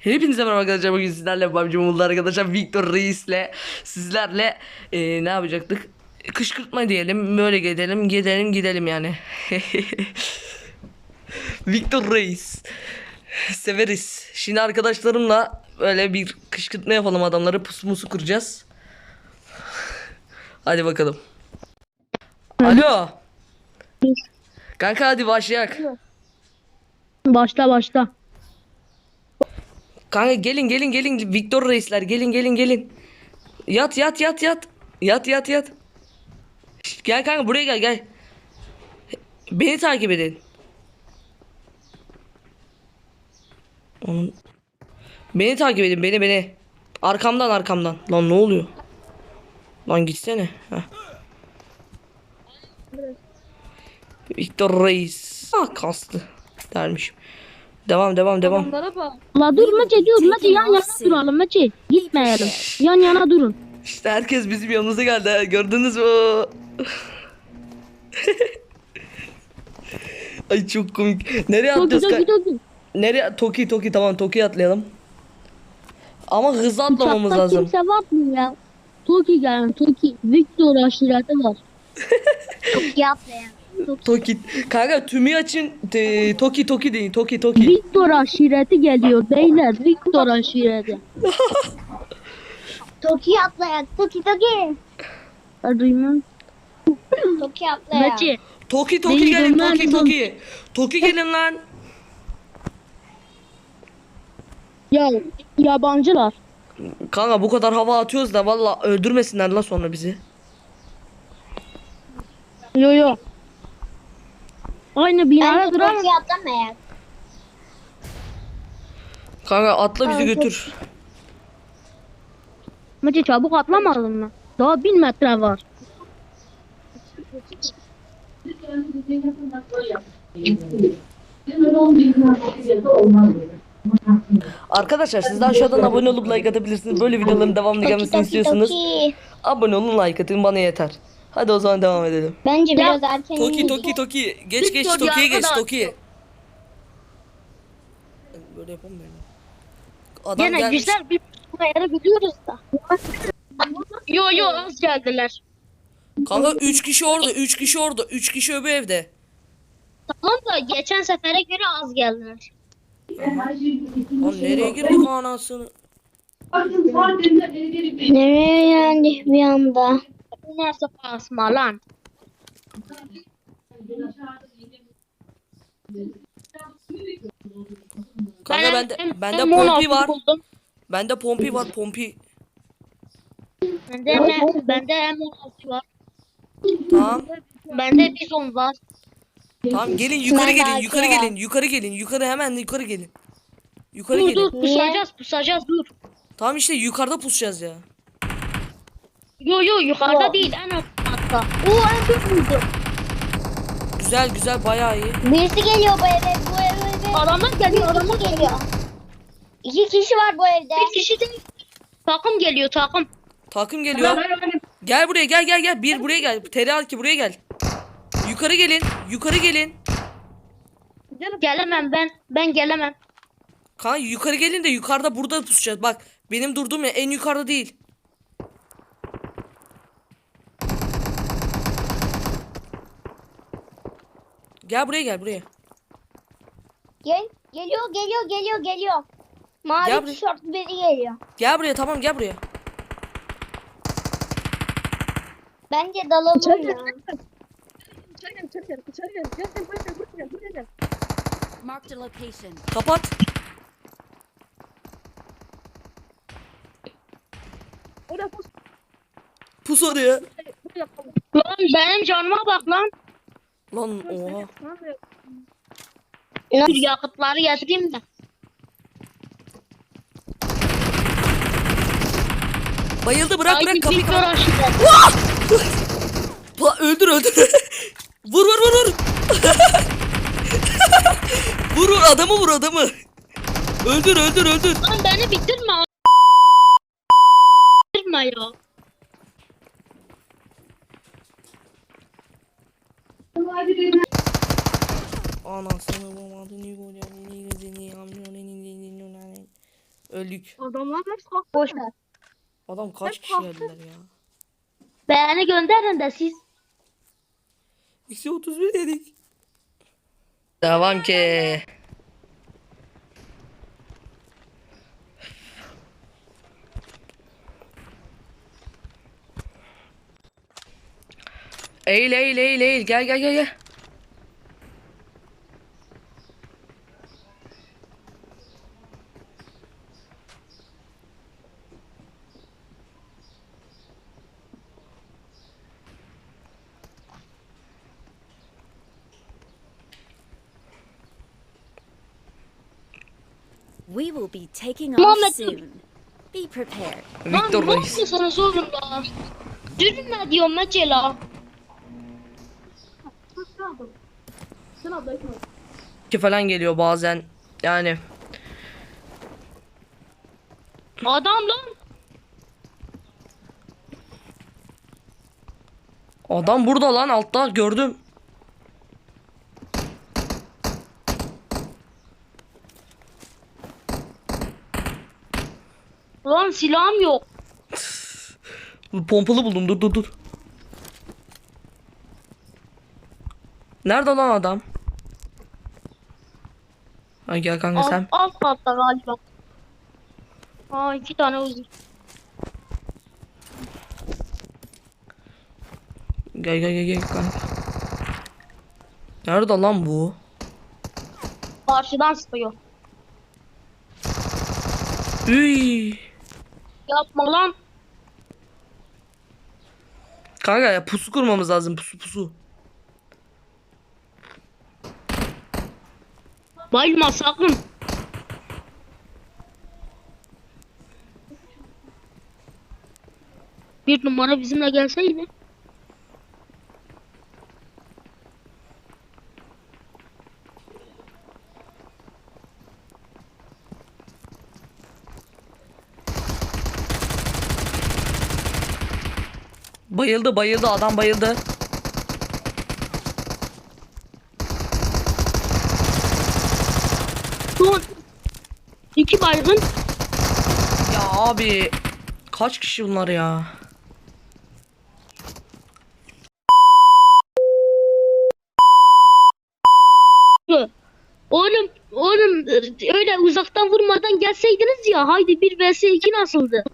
Hepinize merhaba arkadaşlar bugün sizlerle PUBG Mobile'da arkadaşlar Victor Reis'le sizlerle eee, ne yapacaktık? Kışkırtma diyelim böyle gidelim gidelim gidelim yani. Victor Reis. Severiz. Şimdi arkadaşlarımla böyle bir kışkırtma yapalım adamları pusu musu kuracağız. Hadi bakalım. Alo. Kanka hadi başlayak. Başla başla. Kanka gelin gelin gelin Victor reisler gelin gelin gelin. Yat yat yat yat. Yat yat yat. Gel kanka buraya gel gel. Beni takip edin. Onun... Beni takip edin beni beni. Arkamdan arkamdan. Lan ne oluyor? Lan gitsene. Heh. Victor Reis. Ah kastı. Dermişim. Devam devam devam. La dur Maçı dur Maçı yan yana duralım Maçı. Gitmeyelim. Yan yana durun. İşte herkes bizim yanımıza geldi. ha, Gördünüz mü? Ay çok komik. Nereye Toki atlıyoruz? toki ka- toki. Nereye? Toki Toki tamam Toki'ye atlayalım. Ama hızlı atlamamız Uçakta lazım. kimse var mı ya? Toki gelin Toki. Victor aşireti var. Toki atlayan. Toki. Kanka tümü açın. Te- Toki Toki deyin. Toki Toki. Victor aşireti geliyor beyler. Victor aşireti. Toki atlayak. Toki Toki. Duymuyorum. Toki atlayak. Maçı. Toki Toki Değil, gelin. Toki Toki. Toki gelin lan. Ya yabancılar. Kanka bu kadar hava atıyoruz da valla öldürmesinler la sonra bizi. Yo yo. Aynı binada atlamayak. Kanka atla bizi götür. Maçı çabuk atlamadın mı? Daha bin metre var. Arkadaşlar siz de aşağıdan abone olup like atabilirsiniz. Böyle videoların devamlı gelmesini istiyorsanız abone olun like atın bana yeter. Hadi o zaman devam edelim. Bence biraz erken Toki. Toki Toki geç geç Victor Toki'ye geç. Toki. Böyle yapamıyorum. Adam Gene gelmiş. güzel bir yeri biliyoruz da. Yo yo az geldiler. Kanka 3 kişi orada 3 kişi orada 3 kişi öbür evde. Tamam da geçen sefere göre az geldiler. Lan nereye girdik anasını? Nereye yendik bir anda? Nasıl basma lan? Kanka bende Ben- bende ben pompi 16 var. buldum. Bende pompi var pompi. Bende M, bende M16 var. Tamam. Bende bizon var. Tamam gelin yukarı gelin yukarı gelin yukarı gelin yukarı hemen yukarı gelin. Yukarı Dur gelin. dur pusacağız pusacağız dur. Tamam işte yukarıda pusacağız ya. Yo yo yukarıda Yo. değil en altta. Oo en büyük buldu. Güzel güzel bayağı iyi. Birisi geliyor bu eve. Bu eve. Adamlar geliyor Bir adamlar kişi geliyor. İki kişi var bu evde. Bir kişi değil. Takım geliyor takım. Takım geliyor. Gel buraya gel gel gel. Bir buraya gel. Terial ki buraya gel. Yukarı gelin. Yukarı gelin. Gelemem ben. Ben gelemem. Kan yukarı gelin de yukarıda burada pusacağız. Bak benim durduğum ya en yukarıda değil. Gel buraya gel buraya. Gel. Geliyor geliyor geliyor geliyor. Mavi Gel buraya. tişörtlü biri geliyor. Gel buraya tamam gel buraya. Bence dalalım ya. Marked a location. Kapat. Pus oraya. Lan benim canıma bak lan. Lan oha. Bir yakıtları getireyim de. Bayıldı bırak bırak Ay, kapıyı Victor kapat. La öldür öldür. vur vur vur vur. vur vur adamı vur adamı. Öldür öldür öldür. Lan beni bitirme. Bitirme ya. Anasını bamadını golü. Öldük. Adamlar hep kalktı. Boş ver. Adam kaç Hep kişi kalktı. geldiler ya? Beğeni gönderin de siz. Eksi 31 dedik. Devam ki. Eğil eğil eğil eğil gel gel gel gel. We will be taking off soon. Be prepared. Victor Lan ne Reis. yapıyorsunuz oğlum la? Dürüm diyorum mesela. Ki falan geliyor bazen. Yani Adam lan. adam burada lan altta gördüm. Lan silahım yok. Pompalı buldum dur dur dur. Nerede lan adam? Ha gel kanka Alt, sen. alt katta galiba. Aa iki tane uzun. Gel gel gel gel kanka. Nerede lan bu? Karşıdan sıkıyor. Üy. Yapma lan. Kanka ya pusu kurmamız lazım pusu pusu. Bayılma sakın. Bir numara bizimle gelseydi. Bayıldı bayıldı adam bayıldı. İki baygın. Ya abi kaç kişi bunlar ya? Oğlum, oğlum öyle uzaktan vurmadan gelseydiniz ya. Haydi bir vs 2 nasıldı?